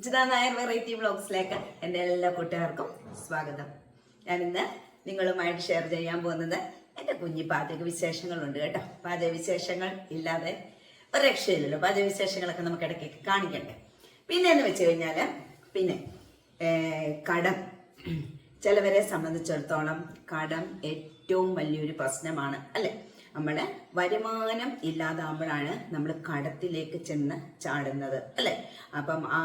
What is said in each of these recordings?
ഉചിത Nair variety ബ്ലോഗ്സിലേക്ക് എന്റെ എല്ലാ കൂട്ടുകാർക്കും സ്വാഗതം. ഞാനിന്ന് നിങ്ങളുമായിട്ട് ഷെയർ ചെയ്യാൻ പോകുന്നത് എന്റെ കുഞ്ഞി പാചക വിശേഷങ്ങളുണ്ട് കേട്ടോ. പാചക വിശേഷങ്ങൾ ഇല്ലാതെ ഒരു രക്ഷയില്ലല്ലോ. പാചക വിശേഷങ്ങളൊക്കെ നമുക്ക് ഇടയ്ക്കൊക്കെ കാണിക്കണ്ടേ? പിന്നെ എന്ന് വെച്ച് കഴിഞ്ഞാൽ പിന്നെ കടം. ചിലവരെ സംബന്ധിച്ചിടത്തോളം കടം ഏറ്റവും വലിയൊരു പ്രശ്നമാണ് അല്ലേ? നമ്മുടെ വരുമാനം ഇല്ലാതാകുമ്പോഴാണ് നമ്മൾ കടത്തിലേക്ക് ചെന്ന് ചാടുന്നത് അല്ലേ? അപ്പം ആ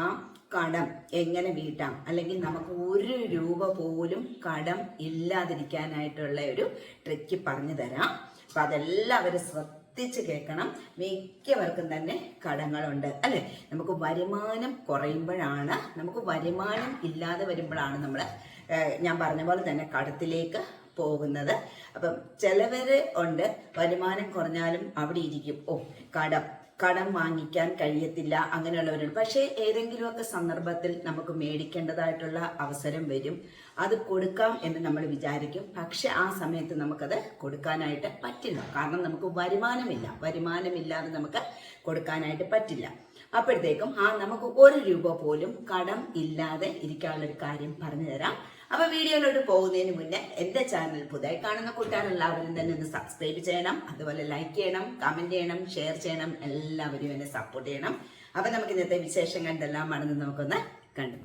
കടം എങ്ങനെ വീട്ടാം? അല്ലെങ്കിൽ നമുക്ക് ഒരു രൂപ പോലും കടം ഇല്ലാതിരിക്കാനായിട്ടുള്ള ഒരു ട്രിക്ക് പറഞ്ഞു തരാം. അപ്പം അതെല്ലാവരും ശ്രദ്ധിച്ച് കേൾക്കണം. മിക്കവർക്കും തന്നെ കടങ്ങളുണ്ട് അല്ലെ? നമുക്ക് വരുമാനം കുറയുമ്പോഴാണ് നമുക്ക് വരുമാനം ഇല്ലാതെ വരുമ്പോഴാണ് നമ്മൾ ഞാൻ പറഞ്ഞ പോലെ തന്നെ കടത്തിലേക്ക് പോകുന്നത്. അപ്പം ചിലവര് ഉണ്ട് വരുമാനം കുറഞ്ഞാലും അവിടെ ഇരിക്കും. ഓ കടം കടം വാങ്ങിക്കാൻ കഴിയത്തില്ല അങ്ങനെയുള്ളവരുണ്ട്. പക്ഷേ ഏതെങ്കിലുമൊക്കെ സന്ദർഭത്തിൽ നമുക്ക് മേടിക്കേണ്ടതായിട്ടുള്ള അവസരം വരും. അത് കൊടുക്കാം എന്ന് നമ്മൾ വിചാരിക്കും. പക്ഷെ ആ സമയത്ത് നമുക്കത് കൊടുക്കാനായിട്ട് പറ്റില്ല. കാരണം നമുക്ക് വരുമാനമില്ല. വരുമാനമില്ലാതെ നമുക്ക് കൊടുക്കാനായിട്ട് പറ്റില്ല. അപ്പോഴത്തേക്കും ആ നമുക്ക് ഒരു രൂപ പോലും കടം ഇല്ലാതെ ഇരിക്കാനുള്ള ഒരു കാര്യം പറഞ്ഞു തരാം അപ്പൊ വീഡിയോയിലോട്ട് പോകുന്നതിന് മുന്നേ എന്റെ ചാനൽ പുതുതായി കാണുന്ന കൂട്ടുകാരെല്ലാവരും തന്നെ ഒന്ന് സബ്സ്ക്രൈബ് ചെയ്യണം അതുപോലെ ലൈക്ക് ചെയ്യണം കമന്റ് ചെയ്യണം ഷെയർ ചെയ്യണം എല്ലാവരും എന്നെ സപ്പോർട്ട് ചെയ്യണം. അപ്പൊ നമുക്ക് ഇന്നത്തെ വിശേഷം കണ്ടെല്ലാം ആണെന്ന് നമുക്കൊന്ന് കണ്ടു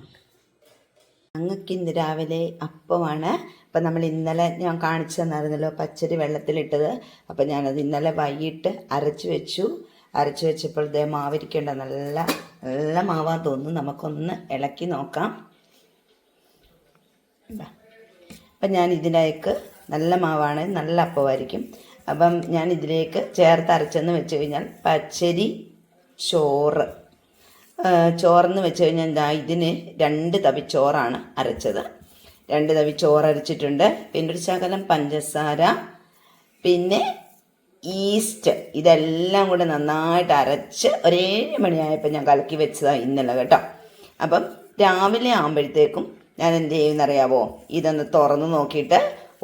ഞങ്ങൾക്ക് ഇന്ന് രാവിലെ അപ്പമാണ്. അപ്പം നമ്മൾ ഇന്നലെ ഞാൻ കാണിച്ചു തന്നായിരുന്നല്ലോ പച്ചരി വെള്ളത്തിലിട്ടത്. അപ്പം ഞാനത് ഇന്നലെ വൈകിട്ട് അരച്ചു വെച്ചു. അരച്ചു വെച്ചപ്പോൾ ദേ മാവിരിക്കേണ്ട നല്ല നല്ല മാവാ തോന്നുന്നു. നമുക്കൊന്ന് ഇളക്കി നോക്കാം. അപ്പം ഞാൻ ഇതിലേക്ക് നല്ല മാവാണ് നല്ല അപ്പമായിരിക്കും. അപ്പം ഞാൻ ഇതിലേക്ക് ചേർത്ത് അരച്ചെന്ന് വെച്ച് കഴിഞ്ഞാൽ പച്ചരി ചോറ്. ചോറെന്ന് വെച്ച് കഴിഞ്ഞാൽ എന്താ ഇതിന് രണ്ട് തവി ചോറാണ് അരച്ചത്. രണ്ട് തവി ചോറ് അരച്ചിട്ടുണ്ട്. പിന്നെ ഒരു ശകലം പഞ്ചസാര പിന്നെ ഈസ്റ്റ്. ഇതെല്ലാം കൂടെ നന്നായിട്ട് അരച്ച് ഒരേഴ് മണിയായപ്പോൾ ഞാൻ കലക്കി വെച്ചതാണ് ഇന്നലെ കേട്ടോ. അപ്പം രാവിലെ ആകുമ്പോഴത്തേക്കും ഞാൻ എന്ത് ചെയ്യുമെന്നറിയാവോ ഇതൊന്ന് തുറന്ന് നോക്കിയിട്ട്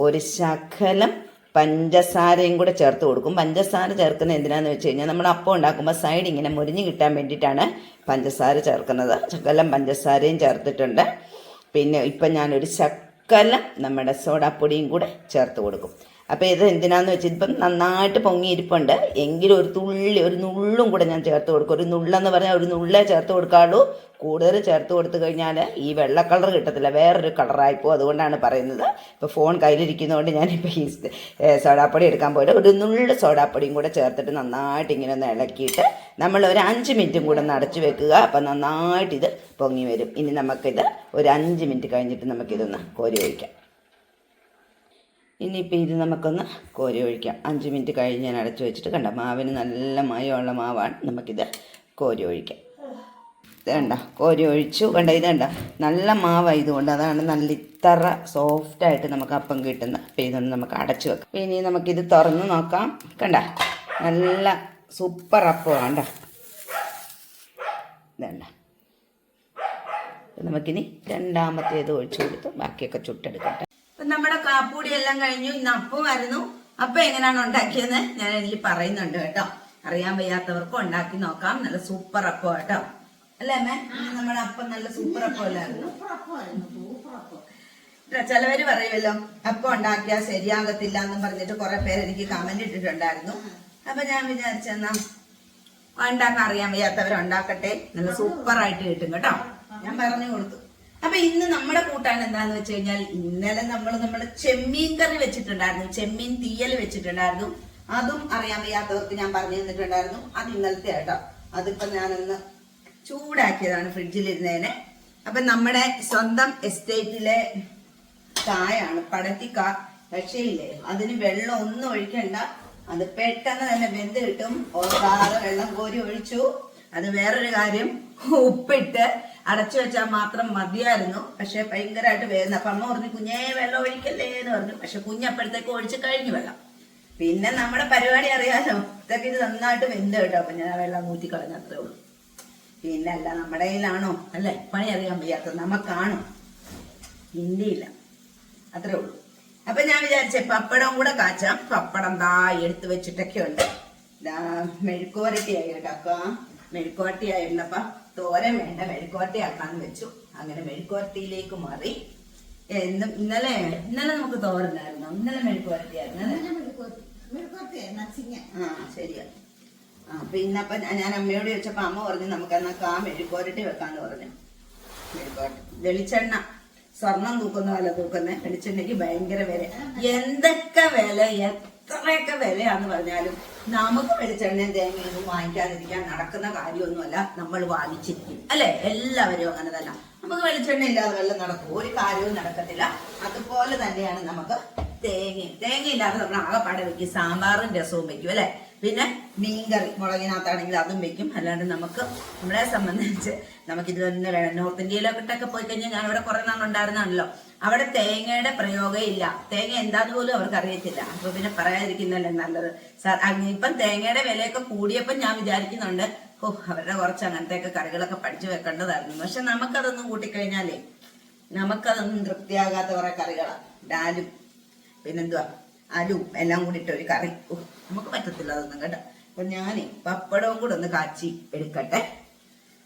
ഒരു ശകലം പഞ്ചസാരയും കൂടെ ചേർത്ത് കൊടുക്കും. പഞ്ചസാര ചേർക്കുന്നത് എന്തിനാന്ന് വെച്ച് കഴിഞ്ഞാൽ നമ്മൾ അപ്പം ഉണ്ടാക്കുമ്പോൾ സൈഡ് ഇങ്ങനെ മുരിഞ്ഞ് കിട്ടാൻ വേണ്ടിയിട്ടാണ് പഞ്ചസാര ചേർക്കുന്നത്. ശകലം പഞ്ചസാരയും ചേർത്തിട്ടുണ്ട്. പിന്നെ ഇപ്പം ഞാനൊരു ശകലം നമ്മുടെ സോഡാപ്പൊടിയും കൂടെ ചേർത്ത് കൊടുക്കും. അപ്പോൾ ഇത് എന്തിനാന്ന് വെച്ചാൽ ഇപ്പം നന്നായിട്ട് പൊങ്ങിയിരിപ്പുണ്ട് എങ്കിലും ഒരു തുള്ളി ഒരു നുള്ളും കൂടെ ഞാൻ ചേർത്ത് കൊടുക്കും. ഒരു നുള്ളെന്ന് പറഞ്ഞാൽ ഒരു നുള്ളേ ചേർത്ത് കൊടുക്കാവുള്ളൂ കൂടുതൽ ചേർത്ത് കൊടുത്തു കഴിഞ്ഞാൽ ഈ വെള്ള കളർ കിട്ടത്തില്ല. വേറൊരു കളറായിപ്പോൾ അതുകൊണ്ടാണ് പറയുന്നത്. ഇപ്പോൾ ഫോൺ കയ്യിലിരിക്കുന്നതുകൊണ്ട് ഞാനിപ്പോൾ ഈ സോഡാപ്പൊടി എടുക്കാൻ പോയിട്ട് ഒരു നുള്ളു സോഡാപ്പൊടിയും കൂടെ ചേർത്തിട്ട് നന്നായിട്ട് ഇങ്ങനെ ഒന്ന് ഇളക്കിയിട്ട് നമ്മൾ ഒരു അഞ്ച് മിനിറ്റും കൂടെ ഒന്ന് അടച്ചു വെക്കുക. അപ്പം നന്നായിട്ട് ഇത് പൊങ്ങി വരും. ഇനി നമുക്കിത് ഒരു അഞ്ച് മിനിറ്റ് കഴിഞ്ഞിട്ട് നമുക്കിതൊന്ന് കോരി ഒഴിക്കാം. ഇനിയിപ്പോൾ ഇത് നമുക്കൊന്ന് കോരി ഒഴിക്കാം. അഞ്ച് മിനിറ്റ് കഴിഞ്ഞ് ഞാൻ അടച്ചു വെച്ചിട്ട് കണ്ട മാവിന് നല്ല മയമുള്ള മാവാണ് നമുക്കിത് കോരി ഒഴിക്കാം. കണ്ട കോരി ഒഴിച്ചു. കണ്ട ഇത് കണ്ട നല്ല മാവായതുകൊണ്ട് അതാണ് നല്ല ഇത്ര സോഫ്റ്റായിട്ട് നമുക്ക് അപ്പം കിട്ടുന്നത്. അപ്പം ഇതൊന്ന് നമുക്ക് അടച്ചു വെക്കാം. ഇനി നമുക്കിത് തുറന്ന് നോക്കാം. കണ്ട നല്ല സൂപ്പർ അപ്പമാണ് വേണ്ട നമുക്കിനി രണ്ടാമത്തേത് ഒഴിച്ചു കൊടുത്ത് ബാക്കിയൊക്കെ ചുട്ടെടുക്കട്ടെ. നമ്മുടെ കാപ്പൂടി എല്ലാം കഴിഞ്ഞു. ഇന്ന് അപ്പമായിരുന്നു അപ്പം എങ്ങനെയാണ് ഉണ്ടാക്കിയെന്ന് ഞാൻ എനിക്ക് പറയുന്നുണ്ട് കേട്ടോ. അറിയാൻ വയ്യാത്തവർക്ക് ഉണ്ടാക്കി നോക്കാം. നല്ല സൂപ്പർ അപ്പം കേട്ടോ അല്ലേ അമ്മേ? നമ്മുടെ അപ്പം നല്ല സൂപ്പർ അപ്പം അല്ലായിരുന്നു ചിലവര് പറയുമല്ലോ അപ്പം ഉണ്ടാക്കിയാൽ ശരിയാകത്തില്ല എന്നും പറഞ്ഞിട്ട് കുറെ പേര് എനിക്ക് കമന്റ് ഇട്ടിട്ടുണ്ടായിരുന്നു. അപ്പൊ ഞാൻ വിചാരിച്ചെന്നാ ഉണ്ടാക്കാൻ അറിയാൻ വയ്യാത്തവർ ഉണ്ടാക്കട്ടെ നല്ല സൂപ്പർ ആയിട്ട് കിട്ടും കേട്ടോ. ഞാൻ പറഞ്ഞു കൊടുത്തു. അപ്പൊ ഇന്ന് നമ്മുടെ കൂട്ടാൻ എന്താന്ന് വെച്ച് കഴിഞ്ഞാൽ ഇന്നലെ നമ്മൾ നമ്മുടെ ചെമ്മീൻ കറി വെച്ചിട്ടുണ്ടായിരുന്നു. ചെമ്മീൻ തീയൽ വെച്ചിട്ടുണ്ടായിരുന്നു. അതും അറിയാൻ വയ്യാത്തവർക്ക് ഞാൻ പറഞ്ഞു തന്നിട്ടുണ്ടായിരുന്നു. അത് ഇന്നലത്തെ കേട്ടോ അതിപ്പോ ഞാനൊന്ന് ചൂടാക്കിയതാണ് ഫ്രിഡ്ജിലിരുന്നേനെ അപ്പൊ നമ്മുടെ സ്വന്തം എസ്റ്റേറ്റിലെ കായാണ് പടത്തിക്ക രക്ഷയില്ലേ അതിന് വെള്ളം ഒന്നും ഒഴിക്കണ്ട. അത് പെട്ടെന്ന് തന്നെ വെന്ത് കിട്ടും. ഓർക്കാതെ വെള്ളം കോരി ഒഴിച്ചു. അത് വേറൊരു കാര്യം. ഉപ്പിട്ട് അടച്ചു വെച്ചാൽ മാത്രം മതിയായിരുന്നു. പക്ഷെ ഭയങ്കരമായിട്ട് വേദന. അപ്പൊ അമ്മ പറഞ്ഞു കുഞ്ഞേ വെള്ളം ഒഴിക്കല്ലേ? എന്ന് പറഞ്ഞു. പക്ഷെ കുഞ്ഞപ്പോഴത്തേക്ക് ഒഴിച്ച് കഴിഞ്ഞു വെള്ളം. പിന്നെ നമ്മുടെ പരിപാടി അറിയാലോ? ഇതൊക്കെ ഇത് നന്നായിട്ട് വെന്ത് കേട്ടോ. അപ്പൊ ഞാൻ വെള്ളം ഊറ്റി കളഞ്ഞത്രേ ഉള്ളൂ. പിന്നെ അല്ല നമ്മുടെ കയ്യിലാണോ? അല്ലേ? പണി അറിയാൻ വയ്യാത്ത നമുക്കാണോ? ഇന്ത്യയില്ല. അത്രേ ഉള്ളൂ. അപ്പൊ ഞാൻ വിചാരിച്ചേ പപ്പടം കൂടെ കാച്ചാം. പപ്പടം ദാ എടുത്ത് വെച്ചിട്ടൊക്കെ ഉണ്ട് മെഴുക്കുവരട്ടിയായി കേട്ടോ. മെഴുക്കുവരട്ടിയായിരുന്നപ്പ തോരൻ വേണ്ട മെഴുക്കുവരട്ടി ആക്കാന്ന് വെച്ചു. അങ്ങനെ മെഴുക്കുവരട്ടിയിലേക്ക് മാറി. എന്നും ഇന്നലെ ഇന്നലെ നമുക്ക് തോരനായിരുന്നു ഇന്നലെ മെഴുക്കോരട്ടിയായിരുന്നു? ആ ശരിയാ. ആ പിന്നെ അപ്പൊ ഞാൻ അമ്മയോട് ചോദിച്ചപ്പോ അമ്മ പറഞ്ഞു നമുക്ക് എന്നൊക്കെ ആ മെഴുക്കോരട്ടി വെക്കാന്ന് പറഞ്ഞു. മെഴുക്കോരട്ടി വെളിച്ചെണ്ണ. സ്വർണം തൂക്കുന്ന പോലെ തൂക്കുന്ന. വെളിച്ചെണ്ണയ്ക്ക് ഭയങ്കര വില. എന്തൊക്കെ വില എത്രയൊക്കെ വിലയാന്ന് പറഞ്ഞാലും നമുക്ക് വെളിച്ചെണ്ണയും തേങ്ങയൊന്നും വാങ്ങിക്കാതിരിക്കാൻ നടക്കുന്ന കാര്യമൊന്നുമല്ല നമ്മൾ വാങ്ങിച്ചിരിക്കും അല്ലെ? എല്ലാവരും അങ്ങനെ തന്നെ. നമുക്ക് വെളിച്ചെണ്ണ ഇല്ലാതെ വെള്ളം നടക്കും. ഒരു കാര്യവും നടക്കത്തില്ല. അതുപോലെ തന്നെയാണ് നമുക്ക് തേങ്ങ തേങ്ങ ഇല്ലാതെ നമ്മൾ ആകെപ്പാടെ വെക്കും. സാമ്പാറും രസവും വെക്കും അല്ലെ? പിന്നെ മീൻകറി മുളകിനകത്താണെങ്കിൽ അതും വെക്കും. അല്ലാണ്ട് നമുക്ക് നമ്മളെ സംബന്ധിച്ച് നമുക്ക് ഇത് തന്നെ വേണം. നോർത്ത് ഇന്ത്യയിലൊക്കെ പോയി കഴിഞ്ഞാൽ ഞാൻ ഇവിടെ കുറെ നാളുണ്ടായിരുന്നാണല്ലോ അവിടെ തേങ്ങയുടെ പ്രയോഗം ഇല്ല. തേങ്ങ എന്താന്ന് പോലും അവർക്ക് അറിയത്തില്ല. അപ്പൊ പിന്നെ പറയാതിരിക്കുന്നല്ലേ നല്ലത്. സാർ ഇപ്പം തേങ്ങയുടെ വിലയൊക്കെ കൂടിയപ്പം ഞാൻ വിചാരിക്കുന്നുണ്ട് ഓ അവരുടെ കുറച്ച് അങ്ങനത്തെയൊക്കെ കറികളൊക്കെ പഠിച്ചു വെക്കേണ്ടതായിരുന്നു. പക്ഷെ നമുക്കതൊന്നും കൂട്ടിക്കഴിഞ്ഞാലേ നമുക്കതൊന്നും തൃപ്തിയാകാത്ത കുറെ കറികളാണ് ഡാലും പിന്നെന്തുവാ? അലും എല്ലാം കൂടിയിട്ട് ഒരു കറി. ഓ, നമുക്ക് പറ്റത്തില്ല അതൊന്നും കേട്ടോ. അപ്പൊ ഞാനേ പപ്പടവും കൂടെ ഒന്ന് കാച്ചി എടുക്കട്ടെ.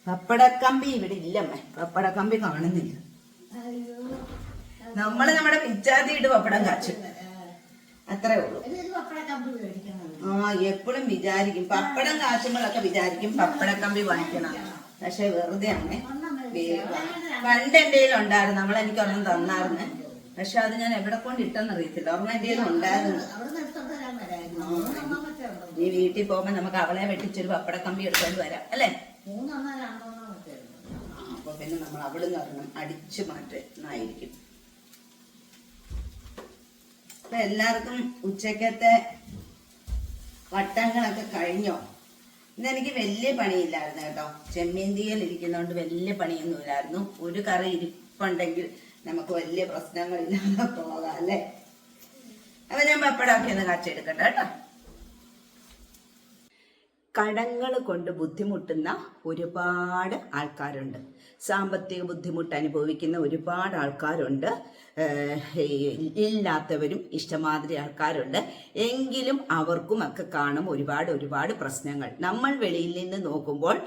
പപ്പടക്കമ്പി ഇവിടെ ഇല്ലമ്മേ. പപ്പടക്കമ്പി കാണുന്നില്ല. നമ്മൾ നമ്മുടെ പിച്ചാത്തിയിട്ട് പപ്പടം കാച്ചു. അത്രേ ഉള്ളൂ. ആ എപ്പോഴും വിചാരിക്കും. പപ്പടം കാച്ചുമ്പോഴൊക്കെ വിചാരിക്കും പപ്പടക്കമ്പി വാങ്ങിക്കണം. പക്ഷെ വെറുതെ ആണ് പണ്ട് എന്റെ കയ്യിൽ ഉണ്ടായിരുന്നു. നമ്മൾ എനിക്ക് ഒരെണ്ണം തന്നായിരുന്നു. പക്ഷെ അത് ഞാൻ എവിടെ കൊണ്ട് ഇട്ടെന്ന് അറിയത്തില്ല. ഒരെണ്ണം എന്റെ കയ്യിൽ ഉണ്ടായിരുന്നു നീ വീട്ടിൽ പോകുമ്പോ നമുക്ക് അവളെ വെട്ടിച്ചൊരു പപ്പടക്കമ്പി എടുത്തോണ്ട് വരാം. അല്ലേ? അപ്പൊ പിന്നെ നമ്മൾ അവിടുന്ന് കാരണം അടിച്ചു മാറ്റുന്നതായിരിക്കും അപ്പൊ എല്ലാവർക്കും ഉച്ചക്കത്തെ വട്ടങ്ങളൊക്കെ കഴിഞ്ഞോ? ഇന്ന് എനിക്ക് വലിയ പണിയില്ലായിരുന്നു കേട്ടോ. ചെമ്മീന്തിയിൽ തീയൽ ഇരിക്കുന്നതുകൊണ്ട് വലിയ പണിയൊന്നുമില്ലായിരുന്നു. ഒരു കറി ഇരിപ്പുണ്ടെങ്കിൽ നമുക്ക് വലിയ പ്രശ്നങ്ങളില്ലാതെ പോകാം അല്ലേ? അപ്പൊ ഞാൻ പപ്പടമൊക്കെ ഒന്ന് കച്ചെടുക്കട്ടെ കേട്ടോ. കടങ്ങൾ കൊണ്ട് ബുദ്ധിമുട്ടുന്ന ഒരുപാട് ആൾക്കാരുണ്ട്. സാമ്പത്തിക ബുദ്ധിമുട്ട് അനുഭവിക്കുന്ന ഒരുപാട് ആൾക്കാരുണ്ട്. ഇല്ലാത്തവരും ഇഷ്ടമാതിരി ആൾക്കാരുണ്ട്. എങ്കിലും അവർക്കും ഒക്കെ കാണും ഒരുപാട് ഒരുപാട് പ്രശ്നങ്ങൾ. നമ്മൾ വെളിയിൽ നിന്ന് നോക്കുമ്പോൾ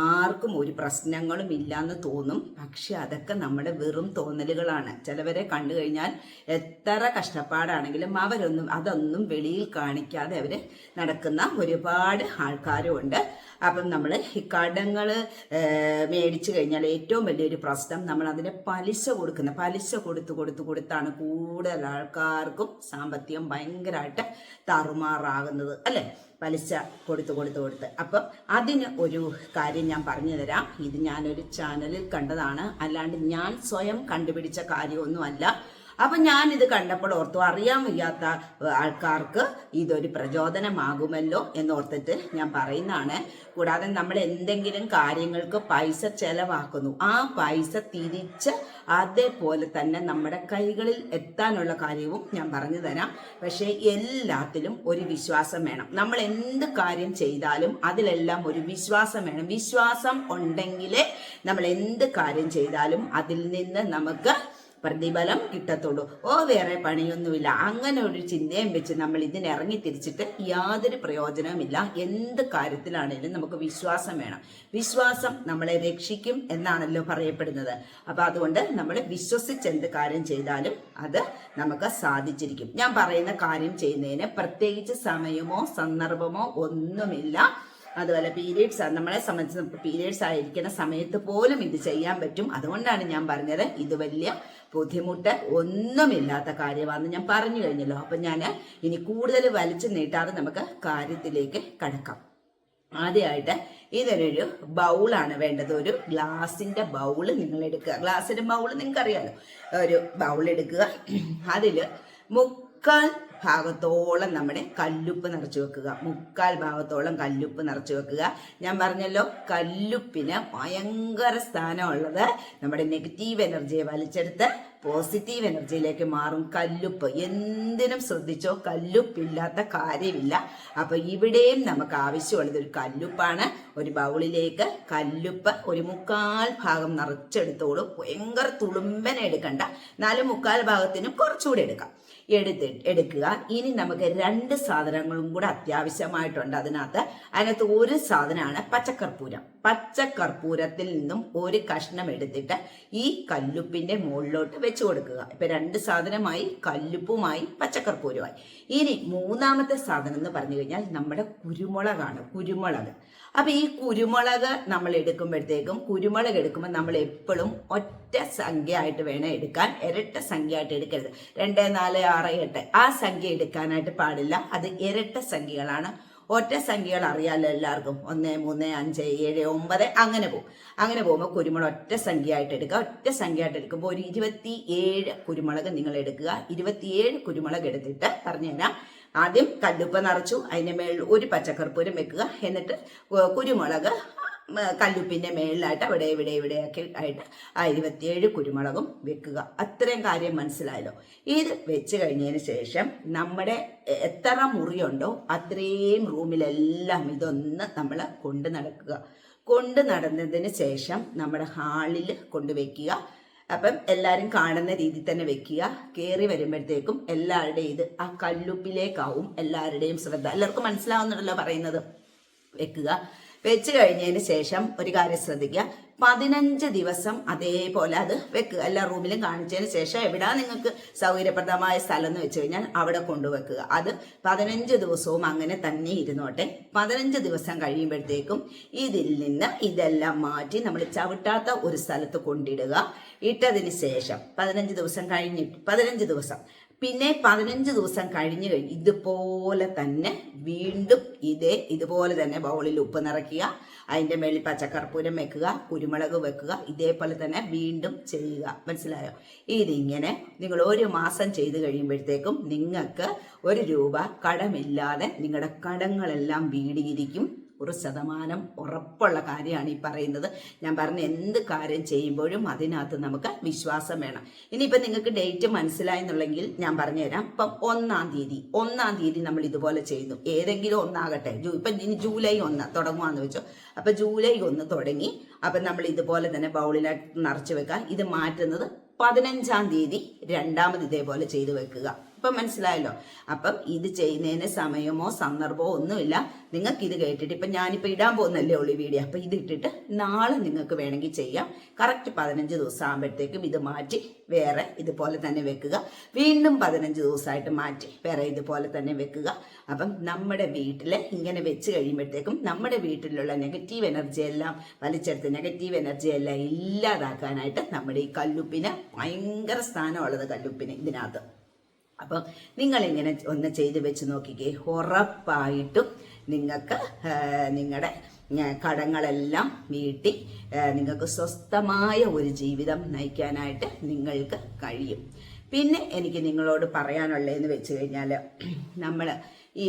ആർക്കും ഒരു പ്രശ്നങ്ങളും ഇല്ലാന്ന് തോന്നും. പക്ഷെ അതൊക്കെ നമ്മുടെ വെറും തോന്നലുകളാണ്. ചിലവരെ കണ്ടു കഴിഞ്ഞാൽ എത്ര കഷ്ടപ്പാടാണെങ്കിലും അവരൊന്നും അതൊന്നും വെളിയിൽ കാണിക്കാതെ അവർ നടക്കുന്ന ഒരുപാട് ആൾക്കാരും ഉണ്ട്. അപ്പം നമ്മൾ ഈ കടങ്ങൾ മേടിച്ചു കഴിഞ്ഞാൽ ഏറ്റവും വലിയൊരു പ്രശ്നം നമ്മൾ അതിന് പലിശ കൊടുക്കുന്ന പലിശ കൊടുത്തു കൊടുത്ത് കൊടുത്താണ് കൂടുതൽ ആൾക്കാർക്കും സാമ്പത്തികം ഭയങ്കരമായിട്ട് താറുമാറാകുന്നത് അല്ലേ? പലിശ കൊടുത്ത് കൊടുത്ത് കൊടുത്ത്. അപ്പം അതിന് ഒരു കാര്യം ഞാൻ പറഞ്ഞു തരാം. ഇത് ഞാനൊരു ചാനലിൽ കണ്ടതാണ്. അല്ലാണ്ട് ഞാൻ സ്വയം കണ്ടുപിടിച്ച കാര്യമൊന്നുമല്ല. അപ്പൊ ഞാൻ ഇത് കണ്ടപ്പോൾ ഓർത്തു അറിയാൻ വയ്യാത്ത ആൾക്കാർക്ക് ഇതൊരു പ്രചോദനമാകുമല്ലോ എന്നോർത്തിട്ട് ഞാൻ പറയുന്നതാണ്. കൂടാതെ നമ്മൾ എന്തെങ്കിലും കാര്യങ്ങൾക്ക് പൈസ ചെലവാക്കുന്നു. ആ പൈസ തിരിച്ച് അതേപോലെ തന്നെ നമ്മുടെ കൈകളിൽ എത്താനുള്ള കാര്യവും ഞാൻ പറഞ്ഞു തരാം. പക്ഷേ എല്ലാത്തിലും ഒരു വിശ്വാസം വേണം. നമ്മൾ എന്ത് കാര്യം ചെയ്താലും അതിലെല്ലാം ഒരു വിശ്വാസം വേണം. വിശ്വാസം ഉണ്ടെങ്കിലേ നമ്മൾ എന്ത് കാര്യം ചെയ്താലും അതിൽ നിന്ന് നമുക്ക് പ്രതിഫലം കിട്ടത്തുള്ളൂ. ഓ വേറെ പണിയൊന്നുമില്ല. അങ്ങനെ ഒരു ചിന്തയും വെച്ച് നമ്മൾ ഇതിന് ഇറങ്ങി തിരിച്ചിട്ട് യാതൊരു പ്രയോജനവുമില്ല എന്ത് കാര്യത്തിലാണെങ്കിലും നമുക്ക് വിശ്വാസം വേണം. വിശ്വാസം നമ്മളെ രക്ഷിക്കും എന്നാണല്ലോ പറയപ്പെടുന്നത്. അപ്പൊ അതുകൊണ്ട് നമ്മൾ വിശ്വസിച്ച് എന്ത് കാര്യം ചെയ്താലും അത് നമുക്ക് സാധിച്ചിരിക്കും. ഞാൻ പറയുന്ന കാര്യം ചെയ്യുന്നതിന് പ്രത്യേകിച്ച് സമയമോ സന്ദർഭമോ ഒന്നുമില്ല. അതുപോലെ പീരീഡ്സ് നമ്മളെ സംബന്ധിച്ച് പീരീഡ്സ് ആയിരിക്കുന്ന സമയത്ത് പോലും ഇത് ചെയ്യാൻ പറ്റും. അതുകൊണ്ടാണ് ഞാൻ പറഞ്ഞത് ഇത് വലിയ ബുദ്ധിമുട്ട് ഒന്നുമില്ലാത്ത കാര്യമാണെന്ന് ഞാൻ പറഞ്ഞു കഴിഞ്ഞല്ലോ. അപ്പൊ ഞാൻ ഇനി കൂടുതൽ വലിച്ചു നീട്ടാതെ നമുക്ക് കാര്യത്തിലേക്ക് കടക്കാം. ആദ്യമായിട്ട് ഇതിനൊരു ബൗളാണ് വേണ്ടത്. ഒരു ഗ്ലാസിന്റെ ബൗൾ നിങ്ങൾ എടുക്കുക ഗ്ലാസിന്റെ ബൗൾ നിങ്ങൾക്ക് അറിയാലോ ഒരു ബൗൾ എടുക്കുക. അതിൽ മുക്കാൽ ഭാഗത്തോളം നമ്മുടെ കല്ലുപ്പ് നിറച്ചു വെക്കുക. മുക്കാൽ ഭാഗത്തോളം കല്ലുപ്പ് നിറച്ചു വെക്കുക. ഞാൻ പറഞ്ഞല്ലോ കല്ലുപ്പിന് ഭയങ്കര സ്ഥാനമുള്ളത് നമ്മുടെ നെഗറ്റീവ് എനർജിയെ വലിച്ചെടുത്ത് പോസിറ്റീവ് എനർജിയിലേക്ക് മാറും. കല്ലുപ്പ്. എന്തിനും ശ്രദ്ധിച്ചോ? കല്ലുപ്പില്ലാത്ത കാര്യമില്ല. അപ്പൊ ഇവിടെയും നമുക്ക് ആവശ്യമുള്ളത് ഒരു കല്ലുപ്പാണ്. ഒരു ബൗളിലേക്ക് കല്ലുപ്പ് ഒരു മുക്കാൽ ഭാഗം നിറച്ചെടുത്തോളൂ. ഭയങ്കര തുളുമ്പനെ എടുക്കണ്ട. നാല് മുക്കാൽ ഭാഗത്തിനും കുറച്ചുകൂടി എടുക്കാം. എടുത്ത് എടുക്കുക. ഇനി നമുക്ക് രണ്ട് സാധനങ്ങളും കൂടെ അത്യാവശ്യമായിട്ടുണ്ട് അതിനകത്ത്. അതിനകത്ത് ഒരു സാധനമാണ് പച്ചക്കർപ്പൂരം. പച്ചക്കർപ്പൂരത്തിൽ നിന്നും ഒരു കഷ്ണം എടുത്തിട്ട് ഈ കല്ലുപ്പിന്റെ മുകളിലോട്ട് വെച്ചു കൊടുക്കുക. ഇപ്പൊ രണ്ട് സാധനമായി കല്ലുപ്പുമായി പച്ചക്കർപ്പൂരമായി ഇനി മൂന്നാമത്തെ സാധനം എന്ന് പറഞ്ഞു കഴിഞ്ഞാൽ നമ്മുടെ കുരുമുളകാണ് കുരുമുളക്. അപ്പൊ ഈ കുരുമുളക് നമ്മൾ എടുക്കുമ്പോഴത്തേക്കും കുരുമുളക് എടുക്കുമ്പോൾ നമ്മൾ എപ്പോഴും ഒറ്റ സംഖ്യ ആയിട്ട് വേണം എടുക്കാൻ. ഇരട്ട സംഖ്യ ആയിട്ട് എടുക്കരുത്. രണ്ട് നാല് ആറ് എട്ട്. ആ സംഖ്യ എടുക്കാനായിട്ട് പാടില്ല. അത് ഇരട്ട സംഖ്യകളാണ്. ഒറ്റ സംഖ്യകൾ അറിയാലോ എല്ലാവർക്കും. ഒന്ന് മൂന്ന് അഞ്ച് ഏഴ് ഒമ്പത് അങ്ങനെ പോകും. അങ്ങനെ പോകുമ്പോൾ കുരുമുളക് ഒറ്റ സംഖ്യ ആയിട്ട് എടുക്കുക. ഒറ്റ സംഖ്യ ആയിട്ട് എടുക്കുമ്പോൾ ഒരു ഇരുപത്തി ഏഴ് കുരുമുളക് നിങ്ങൾ എടുക്കുക. ഇരുപത്തിയേഴ് കുരുമുളക് എടുത്തിട്ട് പറഞ്ഞുതരാം. ആദ്യം കല്ലുപ്പ് നിറച്ചു അതിന്റെ മേളിൽ ഒരു പച്ചക്കർപ്പൂരം വെക്കുക. എന്നിട്ട് കുരുമുളക് ഉം, കല്ലുപ്പിന്റെ മേളിലായിട്ട് അവിടെ ഇവിടെ ഇവിടെയൊക്കെ ആയിട്ട് ആ ഇരുപത്തിയേഴ് കുരുമുളകും വെക്കുക. അത്രയും കാര്യം മനസ്സിലായല്ലോ. ഇത് വെച്ച് കഴിഞ്ഞതിന് ശേഷം നമ്മുടെ എത്ര മുറിയുണ്ടോ അത്രയും റൂമിലെല്ലാം ഇതൊന്ന് നമ്മൾ കൊണ്ട് നടക്കുക. കൊണ്ട് നടന്നതിന് ശേഷം നമ്മുടെ ഹാളിൽ കൊണ്ടുവയ്ക്കുക അപ്പം എല്ലാവരും കാണുന്ന രീതിയിൽ തന്നെ വെക്കുക. കയറി വരുമ്പോഴത്തേക്കും എല്ലാവരുടെയും ഇത് ആ കല്ലുപ്പിലേക്കാവും എല്ലാവരുടെയും ശ്രദ്ധ. എല്ലാവർക്കും മനസ്സിലാവുന്നുണ്ടല്ലോ പറയുന്നത്. വെക്കുക. വെച്ച് കഴിഞ്ഞതിന് ശേഷം ഒരു കാര്യം ശ്രദ്ധിക്കുക. പതിനഞ്ച് ദിവസം അതേപോലെ അത് വെക്കുക എല്ലാ റൂമിലും കാണിച്ചതിന് ശേഷം എവിടാ നിങ്ങൾക്ക് സൗകര്യപ്രദമായ സ്ഥലം എന്ന് വെച്ച് കഴിഞ്ഞാൽ അവിടെ കൊണ്ടുവെക്കുക. അത് പതിനഞ്ച് ദിവസവും അങ്ങനെ തന്നെ ഇരുന്നോട്ടെ. പതിനഞ്ച് ദിവസം കഴിയുമ്പോഴത്തേക്കും ഇതിൽ നിന്ന് ഇതെല്ലാം മാറ്റി നമ്മൾ ചവിട്ടാത്ത ഒരു സ്ഥലത്ത് കൊണ്ടിടുക. ഇട്ടതിന് ശേഷം പതിനഞ്ച് ദിവസം കഴിഞ്ഞിട്ട് പതിനഞ്ച് ദിവസം പിന്നെ പതിനഞ്ച് ദിവസം കഴിഞ്ഞ് കഴിഞ്ഞ് ഇതുപോലെ തന്നെ വീണ്ടും ഇതേ ഇതുപോലെ തന്നെ ബൗളിൽ ഉപ്പ് നിറയ്ക്കുക അതിന്റെ മേളിൽ പച്ചക്കർപ്പൂരം വെക്കുക കുരുമുളക് വെക്കുക ഇതേപോലെ തന്നെ വീണ്ടും ചെയ്യുക. മനസ്സിലായോ? ഇതിങ്ങനെ നിങ്ങൾ ഒരു മാസം ചെയ്ത് കഴിയുമ്പോഴത്തേക്കും നിങ്ങൾക്ക് ഒരു രൂപ കടമില്ലാതെ നിങ്ങളുടെ കടങ്ങളെല്ലാം വീടിയിരിക്കും. ഒരു ശതമാനം ഉറപ്പുള്ള കാര്യമാണ് ഈ പറയുന്നത്. ഞാൻ പറഞ്ഞ എന്ത് കാര്യം ചെയ്യുമ്പോഴും അതിനകത്ത് നമുക്ക് വിശ്വാസം വേണം. ഇനിയിപ്പോൾ നിങ്ങൾക്ക് ഡേറ്റ് മനസ്സിലായെന്നുള്ളെങ്കിൽ ഞാൻ പറഞ്ഞുതരാം. ഇപ്പം ഒന്നാം തീയതി. ഒന്നാം തീയതി നമ്മൾ ഇതുപോലെ ചെയ്യുന്നു. ഏതെങ്കിലും ഒന്നാകട്ടെ. ജൂ ഇപ്പം ഇനി ജൂലൈ ഒന്ന് തുടങ്ങുവാന്ന് വെച്ചോ. അപ്പം ജൂലൈ ഒന്ന് തുടങ്ങി. അപ്പം നമ്മൾ ഇതുപോലെ തന്നെ ബൗളിലായിട്ട് നിറച്ച് വെക്കുക ഇത് മാറ്റുന്നത് പതിനഞ്ചാം തീയതി രണ്ടാമത് ഇതേപോലെ ചെയ്തു വെക്കുക. ഇപ്പം മനസ്സിലായല്ലോ. അപ്പം ഇത് ചെയ്യുന്നതിന് സമയമോ സന്ദർഭമോ ഒന്നുമില്ല. നിങ്ങൾക്ക് ഇത് കേട്ടിട്ട് ഇപ്പം ഞാനിപ്പോൾ ഇടാൻ പോകുന്നല്ലേ ഉള്ളൂ വീഡിയോ അപ്പം ഇത് ഇട്ടിട്ട് നാളെ നിങ്ങൾക്ക് വേണമെങ്കിൽ ചെയ്യാം. കറക്റ്റ് പതിനഞ്ച് ദിവസം ആകുമ്പോഴത്തേക്കും ഇത് മാറ്റി വേറെ ഇതുപോലെ തന്നെ വെക്കുക. വീണ്ടും പതിനഞ്ച് ദിവസമായിട്ട് മാറ്റി വേറെ ഇതുപോലെ തന്നെ വെക്കുക. അപ്പം നമ്മുടെ വീട്ടിൽ ഇങ്ങനെ വെച്ച് കഴിയുമ്പോഴത്തേക്കും നമ്മുടെ വീട്ടിലുള്ള നെഗറ്റീവ് എനർജി എല്ലാം വലിച്ചെടുത്ത് നെഗറ്റീവ് എനർജി എല്ലാം ഇല്ലാതാക്കാനായിട്ട് നമ്മുടെ ഈ കല്ലുപ്പിന് ഭയങ്കര സ്ഥാനമുള്ളത് കല്ലുപ്പിന് ഇതിനകത്ത്. അപ്പം നിങ്ങളിങ്ങനെ ഒന്ന് ചെയ്ത് വെച്ച് നോക്കിക്കേ. ഉറപ്പായിട്ടും നിങ്ങൾക്ക് നിങ്ങളുടെ കടങ്ങളെല്ലാം വീട്ടി നിങ്ങൾക്ക് സ്വസ്ഥമായ ഒരു ജീവിതം നയിക്കാനായിട്ട് നിങ്ങൾക്ക് കഴിയും. പിന്നെ എനിക്ക് നിങ്ങളോട് പറയാനുള്ളതെന്ന് വെച്ച് കഴിഞ്ഞാൽ നമ്മൾ ഈ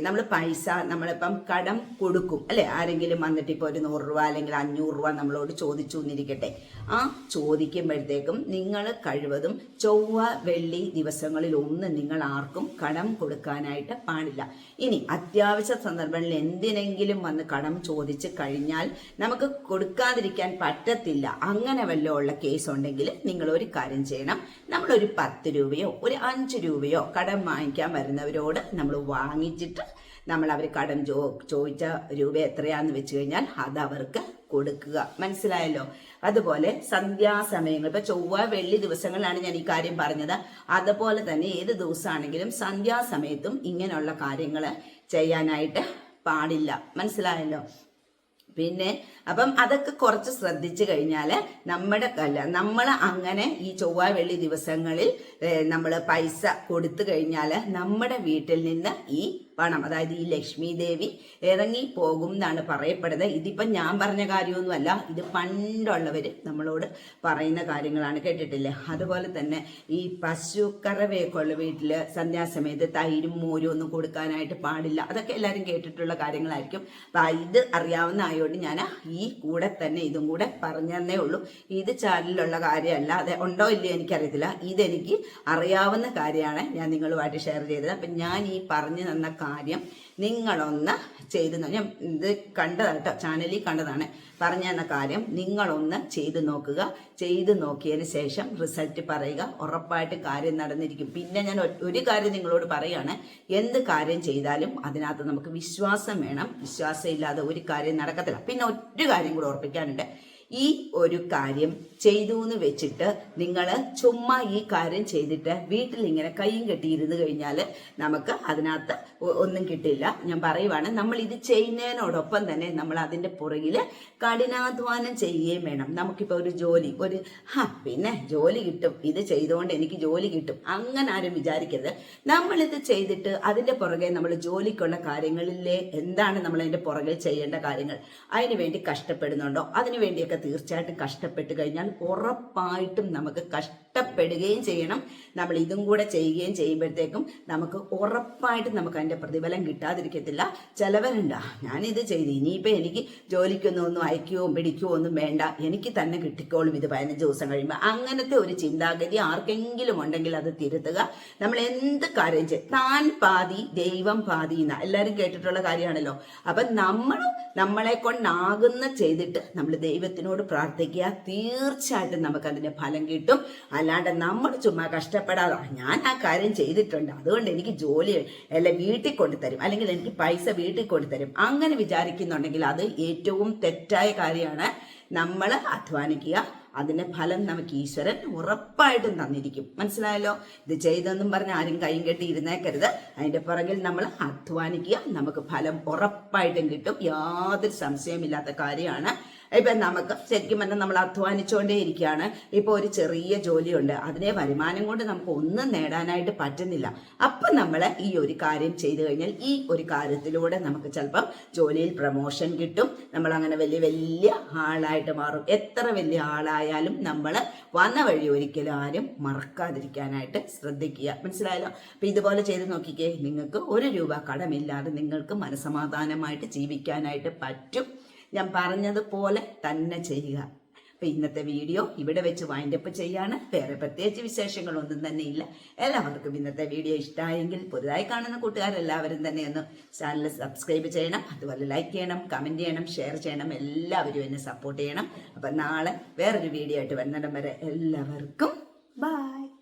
നമ്മൾ പൈസ നമ്മളിപ്പം കടം കൊടുക്കും. അല്ലെ? ആരെങ്കിലും വന്നിട്ട് ഇപ്പോൾ ഒരു നൂറ് രൂപ അല്ലെങ്കിൽ അഞ്ഞൂറ് രൂപ നമ്മളോട് ചോദിച്ചു എന്നിരിക്കട്ടെ. ആ ചോദിക്കുമ്പോഴത്തേക്കും നിങ്ങൾ കഴിവതും ചൊവ്വ വെള്ളി ദിവസങ്ങളിൽ ഒന്നും നിങ്ങൾ ആർക്കും കടം കൊടുക്കാനായിട്ട് പാടില്ല. ഇനി അത്യാവശ്യ സന്ദർഭങ്ങളിൽ എന്തിനെങ്കിലും വന്ന് കടം ചോദിച്ച് കഴിഞ്ഞാൽ നമുക്ക് കൊടുക്കാതിരിക്കാൻ പറ്റത്തില്ല. അങ്ങനെ വല്ല ഉള്ള കേസ് ഉണ്ടെങ്കിൽ നിങ്ങൾ ഒരു കാര്യം ചെയ്യണം. നമ്മളൊരു പത്ത് രൂപയോ ഒരു അഞ്ച് രൂപയോ കടം വാങ്ങിക്കാൻ വരുന്നവരോട് നമ്മൾ വാങ്ങിച്ചിട്ട് നമ്മൾ അവർ കടം ചോ ചോദിച്ച രൂപ എത്രയാന്ന് വെച്ച് കഴിഞ്ഞാൽ അത് അവർക്ക് കൊടുക്കുക. മനസ്സിലായല്ലോ? അതുപോലെ സന്ധ്യാസമയങ്ങൾ. ഇപ്പൊ ചൊവ്വ വെള്ളി ദിവസങ്ങളിലാണ് ഞാൻ ഈ കാര്യം പറഞ്ഞത്. അതുപോലെ തന്നെ ഏത് ദിവസമാണെങ്കിലും സന്ധ്യാസമയത്തും ഇങ്ങനെയുള്ള കാര്യങ്ങൾ ചെയ്യാനായിട്ട് പാടില്ല. മനസ്സിലായല്ലോ? പിന്നെ അപ്പം അതൊക്കെ കുറച്ച് ശ്രദ്ധിച്ചു കഴിഞ്ഞാൽ നമ്മുടെ അല്ല നമ്മൾ അങ്ങനെ ഈ ചൊവ്വ വെള്ളി ദിവസങ്ങളിൽ നമ്മൾ പൈസ കൊടുത്തു കഴിഞ്ഞാൽ നമ്മുടെ വീട്ടിൽ നിന്ന് ഈ പണം അതായത് ഈ ലക്ഷ്മി ദേവി ഇറങ്ങി പോകും എന്നാണ് പറയപ്പെടുന്നത്. ഇതിപ്പം ഞാൻ പറഞ്ഞ കാര്യമൊന്നുമല്ല ഇത് പണ്ടുള്ളവർ നമ്മളോട് പറയുന്ന കാര്യങ്ങളാണ് കേട്ടിട്ടില്ലേ? അതുപോലെ തന്നെ ഈ പശുക്കറവയൊക്കെ ഉള്ള വീട്ടിൽ സന്ധ്യാസമയത്ത് തൈരും മോരും ഒന്നും കൊടുക്കാനായിട്ട് പാടില്ല. അതൊക്കെ എല്ലാവരും കേട്ടിട്ടുള്ള കാര്യങ്ങളായിരിക്കും. അപ്പം ഇത് അറിയാവുന്ന ആയതുകൊണ്ട് ഞാൻ ഈ കൂടെ തന്നെ ഇതും കൂടെ പറഞ്ഞതന്നേ ഉള്ളൂ. ഇത് ചാനലിലുള്ള കാര്യമല്ല. അതെ ഉണ്ടോ ഇല്ലയോ എനിക്കറിയത്തില്ല. ഇതെനിക്ക് അറിയാവുന്ന കാര്യമാണ് ഞാൻ നിങ്ങളുമായിട്ട് ഷെയർ ചെയ്തത്. അപ്പം ഞാൻ ഈ പറഞ്ഞു തന്ന കാര്യം നിങ്ങളൊന്ന് ചെയ്ത് ഞാൻ ഇത് കണ്ടതാണ് ചാനലിൽ കണ്ടതാണ്. പറഞ്ഞു തന്ന കാര്യം നിങ്ങളൊന്ന് ചെയ്തു നോക്കുക. ചെയ്തു നോക്കിയതിന് ശേഷം റിസൾട്ട് പറയുക. ഉറപ്പായിട്ട് കാര്യം നടന്നിരിക്കും. പിന്നെ ഞാൻ ഒരു കാര്യം നിങ്ങളോട് പറയുകയാണ് എന്ത് കാര്യം ചെയ്താലും അതിനകത്ത് നമുക്ക് വിശ്വാസം വേണം. വിശ്വാസം ഇല്ലാതെ ഒരു കാര്യം നടക്കത്തില്ല. പിന്നെ ഒരു കാര്യം കൂടെ ഓർപ്പിക്കാനുണ്ട്. ഈ ഒരു കാര്യം ചെയ്തു എന്ന് വെച്ചിട്ട് നിങ്ങൾ ചുമ്മാ ഈ കാര്യം ചെയ്തിട്ട് വീട്ടിൽ ഇങ്ങനെ കൈയും കെട്ടിയിരുന്ന് കഴിഞ്ഞാൽ നമുക്ക് അതിനകത്ത് ഒന്നും കിട്ടില്ല. ഞാൻ പറയുവാണ് നമ്മൾ ഇത് ചെയ്യുന്നതിനോടൊപ്പം തന്നെ നമ്മൾ അതിന്റെ പുറകിൽ കഠിനാധ്വാനം ചെയ്യുകയും വേണം. നമുക്കിപ്പോൾ ഒരു ജോലി ഒരു ഹാ പിന്നെ ജോലി കിട്ടും. ഇത് ചെയ്തുകൊണ്ട് എനിക്ക് ജോലി കിട്ടും. അങ്ങനെ ആരും വിചാരിക്കരുത്. നമ്മളിത് ചെയ്തിട്ട് അതിന്റെ പുറകെ നമ്മൾ ജോലിക്കുള്ള കാര്യങ്ങളിലെ എന്താണ് നമ്മൾ അതിന്റെ പുറകിൽ ചെയ്യേണ്ട കാര്യങ്ങൾ? അതിനുവേണ്ടി കഷ്ടപ്പെടുന്നുണ്ടോ? അതിനുവേണ്ടിയൊക്കെ തീർച്ചയായിട്ടും കഷ്ടപ്പെട്ട് കഴിഞ്ഞാൽ ഉറപ്പായിട്ടും നമുക്ക് കഷ്ടപ്പെടുകയും ചെയ്യണം. നമ്മൾ ഇതും കൂടെ ചെയ്യുകയും ചെയ്യുമ്പോഴത്തേക്കും നമുക്ക് ഉറപ്പായിട്ട് നമുക്ക് അതിന്റെ പ്രതിഫലം കിട്ടാതിരിക്കത്തില്ല. ചിലവരുണ്ട ഞാനിത് ചെയ്തു ഇനിയിപ്പോൾ എനിക്ക് ജോലിക്കൊന്നും ഒന്നും അയക്കുകയോ പിടിക്കുകയോ ഒന്നും വേണ്ട. എനിക്ക് തന്നെ കിട്ടിക്കോളും ഇത് പതിനഞ്ച് ദിവസം കഴിയുമ്പോൾ അങ്ങനത്തെ ഒരു ചിന്താഗതി ആർക്കെങ്കിലും ഉണ്ടെങ്കിൽ അത് തിരുത്തുക. നമ്മൾ എന്ത് കാര്യം ചെയ്യും താൻ പാതി ദൈവം പാതി എന്ന. എല്ലാവരും കേട്ടിട്ടുള്ള കാര്യമാണല്ലോ. അപ്പം നമ്മൾ നമ്മളെ കൊണ്ടാകുന്ന ചെയ്തിട്ട് നമ്മൾ ദൈവത്തിനോട് പ്രാർത്ഥിക്കുക. തീർച്ചയായിട്ടും നമുക്ക് അതിന്റെ ഫലം കിട്ടും. അല്ലാണ്ട് നമ്മൾ ചുമ്മാ കഷ്ടപ്പെടാതെ ഞാൻ ആ കാര്യം ചെയ്തിട്ടുണ്ട്. അതുകൊണ്ട് എനിക്ക് ജോലി അല്ല വീട്ടിൽ കൊണ്ടുതരും. അല്ലെങ്കിൽ എനിക്ക് പൈസ വീട്ടിൽ കൊണ്ടുതരും. അങ്ങനെ വിചാരിക്കുന്നുണ്ടെങ്കിൽ അത് ഏറ്റവും തെറ്റായ കാര്യമാണ്. നമ്മൾ അധ്വാനിക്കുക. അതിന്റെ ഫലം നമുക്ക് ഈശ്വരൻ ഉറപ്പായിട്ടും തന്നിരിക്കും. മനസ്സിലായല്ലോ? ഇത് ചെയ്തെന്നും പറഞ്ഞ് ആരും കൈയും കെട്ടി ഇരുന്നേക്കരുത്. അതിന്റെ പുറകിൽ നമ്മൾ അധ്വാനിക്കുക. നമുക്ക് ഫലം ഉറപ്പായിട്ടും കിട്ടും. യാതൊരു സംശയമില്ലാത്ത കാര്യമാണ്. ഇപ്പൊ നമുക്ക് ശരിക്കും പറഞ്ഞാൽ നമ്മൾ അധ്വാനിച്ചുകൊണ്ടേ ഇരിക്കുകയാണ് ഇപ്പൊ ഒരു ചെറിയ ജോലിയുണ്ട്. അതിനെ വരുമാനം കൊണ്ട് നമുക്ക് ഒന്നും നേടാനായിട്ട് പറ്റുന്നില്ല. അപ്പൊ നമ്മൾ ഈ ഒരു കാര്യം ചെയ്തു കഴിഞ്ഞാൽ ഈ ഒരു കാര്യത്തിലൂടെ നമുക്ക് ചിലപ്പം ജോലിയിൽ പ്രമോഷൻ കിട്ടും. നമ്മൾ അങ്ങനെ വലിയ വലിയ ആളായിട്ട് മാറും. എത്ര വലിയ ആളായാലും നമ്മൾ വന്ന വഴി ഒരിക്കലും ആരും മറക്കാതിരിക്കാനായിട്ട് ശ്രദ്ധിക്കുക. മനസ്സിലായല്ലോ? അപ്പൊ ഇതുപോലെ ചെയ്ത് നോക്കിക്കേ. നിങ്ങൾക്ക് ഒരു രൂപ കടമില്ലാതെ നിങ്ങൾക്ക് മനസമാധാനമായിട്ട് ജീവിക്കാനായിട്ട് പറ്റും. ഞാൻ പറഞ്ഞതുപോലെ തന്നെ ചെയ്യുക. അപ്പൊ ഇന്നത്തെ വീഡിയോ ഇവിടെ വെച്ച് വൈൻഡപ്പ് ചെയ്യാണ്. വേറെ പ്രത്യേകിച്ച് വിശേഷങ്ങളൊന്നും തന്നെ ഇല്ല. എല്ലാവർക്കും ഇന്നത്തെ വീഡിയോ ഇഷ്ടമായെങ്കിൽ പുതുതായി കാണുന്ന കൂട്ടുകാരെല്ലാവരും തന്നെ ഒന്ന് ചാനൽ സബ്സ്ക്രൈബ് ചെയ്യണം. അതുപോലെ ലൈക്ക് ചെയ്യണം കമന്റ് ചെയ്യണം ഷെയർ ചെയ്യണം. എല്ലാവരും എന്നെ സപ്പോർട്ട് ചെയ്യണം. അപ്പൊ നാളെ വേറൊരു വീഡിയോ ആയിട്ട് വരുന്നിടം വരെ എല്ലാവർക്കും ബൈ